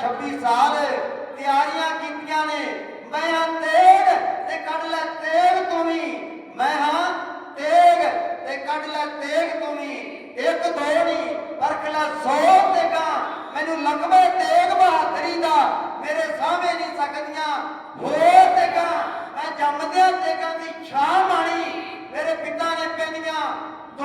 26 ਸਾਲ ਤਿਆਰੀਆਂ ਕੀਤੀਆਂ ਨੇ। ਮੈਂ ਹਾਂ ਤੇਗ ਤੇ ਕੱਢ ਲੈ ਤੇਗ ਤੂੰ ਵੀ। ਮੈਂ ਹਾਂ ਤੇਗ ਤੇ ਕੱਢ ਲੈ ਤੇਗ ਤੂੰ ਵੀ। ਇੱਕ ਦੋ ਨਹੀਂ ਪਰਖ ਲੈ ਸੌ ਤੇਗਾ। ਮੈਨੂੰ ਲੰਗਵੇ ਤੇਗ ਬਹਾਦਰੀ ਦਾ। ਮੇਰੇ ਸਾਹਮਣੇ ਨਹੀਂ ਸਕਦੀਆਂ ਹੋ ਤੇਗਾ। ਮੈਂ ਜੰਮਦਿਆਂ ਤੇਗਾਂ ਦੀ ਛਾਂ ਮਾਣੀ ਮੇਰੇ ਪਿਤਾ ਨੇ ਪੈਣੀਆਂ ਦੋ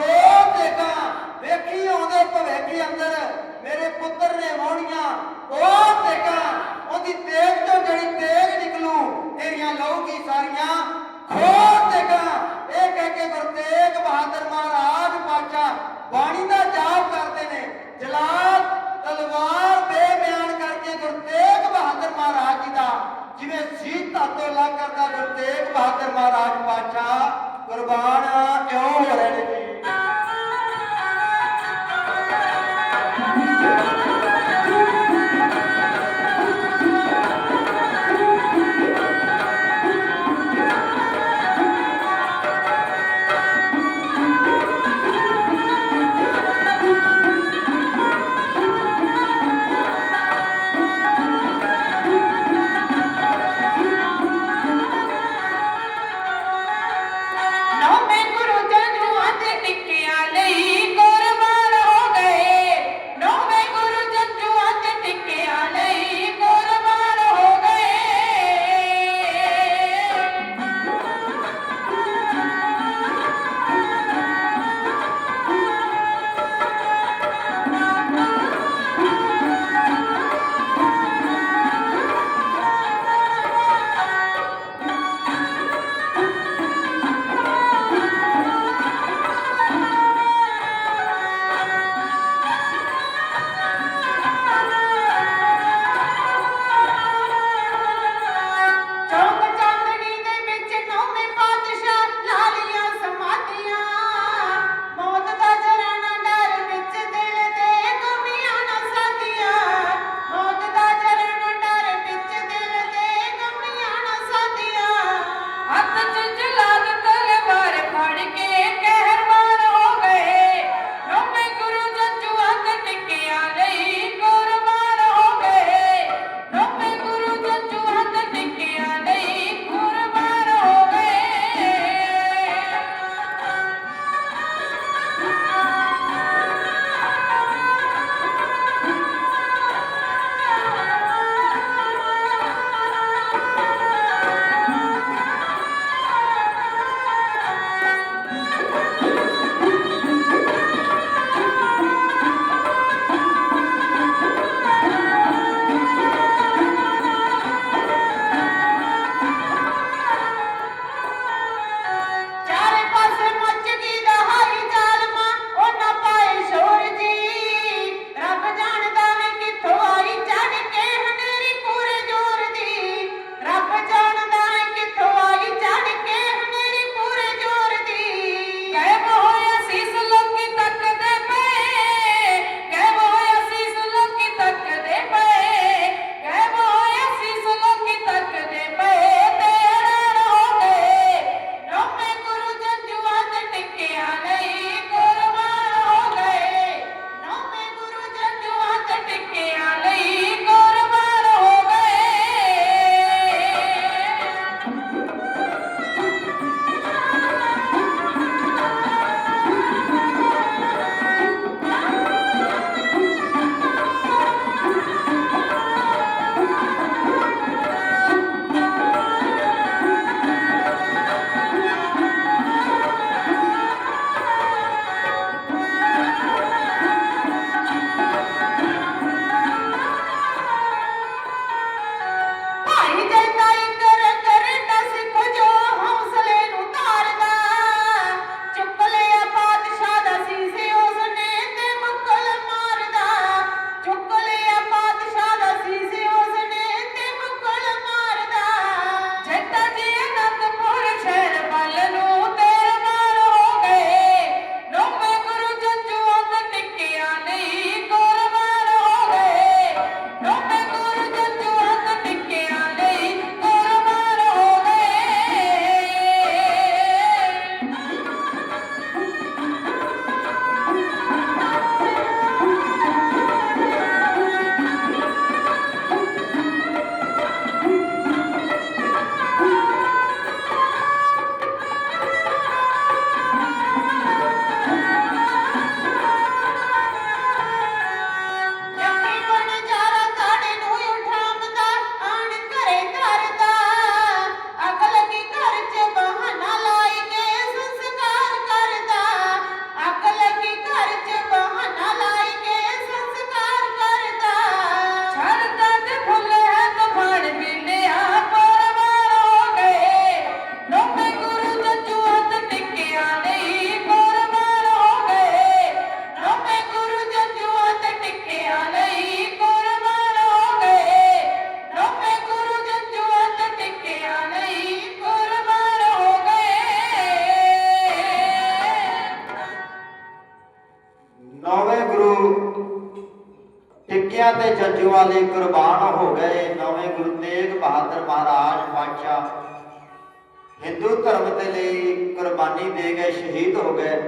ਟਿੱਕਿਆਂ ਤੇ ਜੰਜੂਆਂ ਲਈ ਕੁਰਬਾਨ ਹੋ ਗਏ। ਨਵੇਂ ਗੁਰੂ ਤੇਗ ਬਹਾਦਰ ਮਹਾਰਾਜ ਪਾਤਸ਼ਾਹ ਹਿੰਦੂ ਧਰਮ ਦੇ ਲਈ ਕੁਰਬਾਨੀ ਦੇ ਗਏ ਸ਼ਹੀਦ ਹੋ ਗਏ।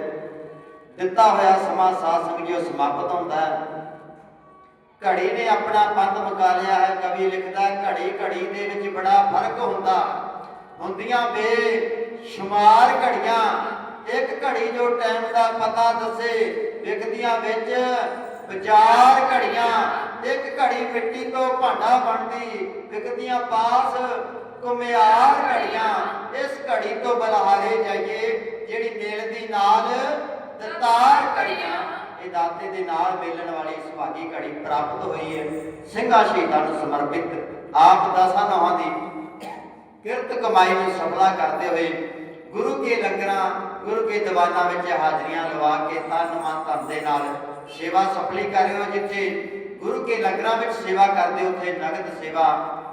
ਦਿੱਤਾ ਹੋਇਆ ਸਮਾਂ ਸਾਧ ਸੰਗਤ ਜੋ ਸਮਾਪਤ ਹੁੰਦਾ ਹੈ। ਘੜੀ ਨੇ ਆਪਣਾ ਪੰਧ ਮੁਕਾ ਲਿਆ ਹੈ, ਕਵੀ ਲਿਖਦਾ ਘੜੀ ਘੜੀ ਦੇ ਵਿੱਚ ਬੜਾ ਫ਼ਰਕ ਹੁੰਦਾ। ਹੁੰਦੀਆਂ ਬੇਸ਼ੁਮਾਰ ਘੜੀਆਂ ਘੜੀ ਜੋ ਟਾਈਮ ਦਾ ਪਤਾ ਦੱਸੇ, ਵਿਕਦੀਆਂ ਵਿੱਚ ਬਾਜ਼ਾਰ ਘੜੀਆਂ, ਇੱਕ ਘੜੀ ਮਿੱਟੀ ਤੋਂ ਭਾਂਡਾ ਬਣਦੀ, ਵਿਕਦੀਆਂ ਪਾਸ ਕੁਮਿਆਰ ਘੜੀਆਂ, ਇਸ ਘੜੀ ਤੋਂ ਬਲਹਾਰੇ ਜਾਈਏ, ਜਿਹੜੀ ਮਿਲਦੀ ਨਾਲ ਦਤਾਰ ਘੜੀਆਂ, ਇਹ ਦਾਤੇ ਦੇ ਨਾਲ ਮਿਲਣ ਵਾਲੀ ਸੁਭਾਗੀ ਘੜੀ ਪ੍ਰਾਪਤ ਹੋਈ ਹੈ। ਸਿੰਘਾਂ ਸ਼ਹੀਦਾਂ ਨੂੰ ਸਮਰਪਿਤ, ਆਪ ਦਸਾਂ ਨੌਹਾਂ ਦੀ ਕਿਰਤ ਕਮਾਈ ਨੂੰ ਸਫਲਾ ਕਰਦੇ ਹੋਏ ਗੁਰੂ ਕੇ ਲੰਗਰਾਂ ਗੁਰੂ ਕੇ ਦੀਵਾਨਾਂ ਵਿੱਚ ਹਾਜ਼ਰੀਆਂ ਲਵਾ ਕੇ ਤਨ ਮਨ ਧਨ ਦੇ ਨਾਲ ਸੇਵਾ ਸਫਲੀ ਕਰਿਓ ਜਿੱਥੇ ਗੁਰੂ ਕੇ ਲੰਗਰਾਂ ਵਿੱਚ ਸੇਵਾ ਕਰਦੇ ਉੱਥੇ ਨਗਦ ਸੇਵਾ